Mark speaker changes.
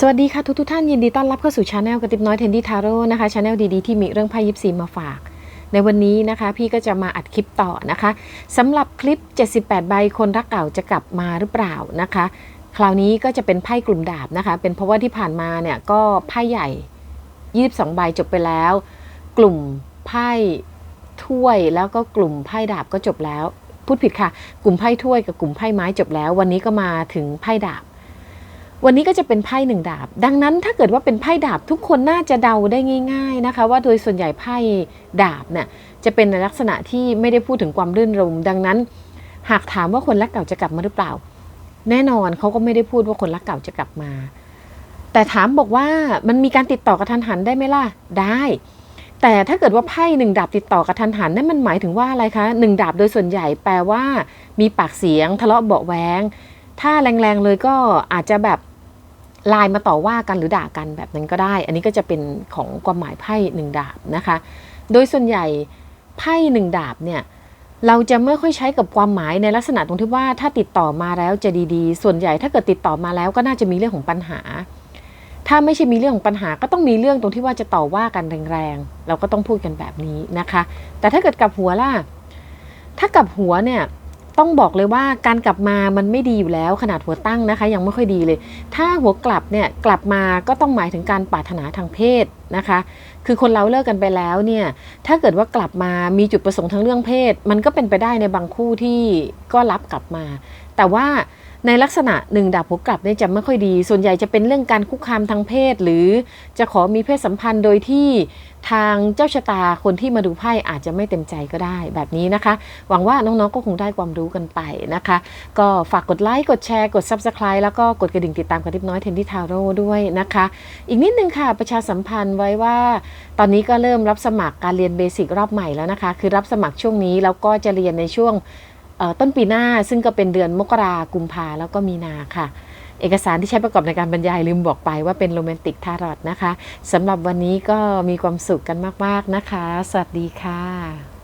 Speaker 1: สวัสดีค่ะทุกทุกท่านยินดีต้อนรับเข้าสู่ชาแนลกระติบน้อยเทนดี้ทาโร่นะคะชาแนลดีๆที่มีเรื่องไพ่ยิปซีมาฝาก ในวันนี้นะคะพี่ก็จะมาอัดคลิปต่อนะคะสำหรับคลิป 78 ใบคนรักเก่าจะกลับมาหรือเปล่านะคะ คราวนี้ก็จะเป็นไพ่กลุ่มดาบนะคะ เป็นเพราะว่าที่ผ่านมาเนี่ยก็ไพ่ใหญ่ 22 ใบจบไปแล้ว กลุ่มไพ่ถ้วยแล้วก็กลุ่มไพ่ดาบก็จบแล้วพูดผิดค่ะ กลุ่มไพ่ถ้วยกับกลุ่มไพ่ไม้จบแล้ว วันนี้ก็มาถึงไพ่ดาบ วันนี้ก็จะเป็นไพ่หนึ่งดาบ ดังนั้นถ้าเกิดว่าเป็นไพ่ดาบทุกคนน่าจะเดาได้ง่าย ๆนะคะ ว่าโดยส่วนใหญ่ไพ่ดาบเนี่ยจะเป็นในลักษณะที่ไม่ได้พูดถึงความรื่นรม ดังนั้น หากถามว่าคนรักเก่าจะกลับมาหรือเปล่า แน่นอนเขาก็ไม่ได้พูดว่าคนรักเก่าจะกลับมา แต่ถามบอกว่ามันมีการติดต่อกระทันหันได้ไหมล่ะได้ แต่ถ้าเกิดว่าไพ่หนึ่งดาบติดต่อกระทันหันนั่นมันหมายถึงว่าอะไรคะหนึ่งดาบโดยส่วนใหญ่แปลว่า มีปากเสียงทะเลาะเบาแวงถ้าแรงๆเลยก็อาจจะแบบ ไลน์มาต่อว่ากันหรือด่ากันแบบนั้นก็ได้ อันนี้ก็จะเป็นของความหมายไพ่หนึ่งดาบนะคะ โดยส่วนใหญ่ไพ่หนึ่งดาบเนี่ยเราจะไม่ค่อยใช้กับความหมายในลักษณะตรงที่ว่าถ้าติดต่อมาแล้วจะดีๆ ส่วนใหญ่ถ้าเกิดติดต่อมาแล้วก็น่าจะมีเรื่องของปัญหา ถ้าไม่ใช่มีเรื่องของปัญหาก็ต้องมีเรื่องตรงที่ว่าจะต่อว่ากันแรงๆ เราก็ต้องพูดกันแบบนี้นะคะ แต่ถ้าเกิดกับหัวล่ะ ถ้ากับหัวเนี่ย ต้องบอกเลยว่าการกลับมามันไม่ดีอยู่แล้วขนาดหัวตั้งนะคะ ยังไม่ค่อยดีเลย ถ้าหัวกลับเนี่ยกลับมาก็ต้องหมายถึงการปรารถนาทางเพศนะคะ คือคนเราเลิกกันไปแล้วเนี่ยถ้าเกิดว่ากลับมามีจุดประสงค์ทางเรื่องเพศ มันก็เป็นไปได้ในบางคู่ที่ก็รับกลับมา แต่ว่า ในลักษณะหนึ่งดาบหัวกลับเนี่ยจะไม่ค่อยดี ส่วนใหญ่จะเป็นเรื่องการคุกคามทางเพศ หรือจะขอมีเพศสัมพันธ์โดยที่ทางเจ้าชะตาคนที่มาดูไพ่อาจจะไม่เต็มใจก็ได้แบบนี้นะคะ หวังว่าน้องๆก็คงได้ความรู้กันไปนะคะ ก็ฝากกดไลค์กดแชร์กด Subscribe แล้วก็กดกระดิ่งติดตามกระติบน้อยเทนดี้ทาโร่ด้วยนะคะ อีกนิดนึงค่ะประชาสัมพันธ์ไว้ว่า ตอนนี้ก็เริ่มรับสมัครการเรียนเบสิกรอบใหม่แล้วนะคะ คือรับสมัครช่วงนี้แล้วก็จะเรียนในช่วง ต้นปีหน้าซึ่งก็เป็นเดือนมกรากุมภาแล้วก็มีนาค่ะ เอกสารที่ใช้ประกอบในการบรรยายลืมบอกไปว่าเป็นโรแมนติกทารอตนะคะสำหรับวันนี้ก็มีความสุขกันมาก ๆ นะคะ สวัสดีค่ะ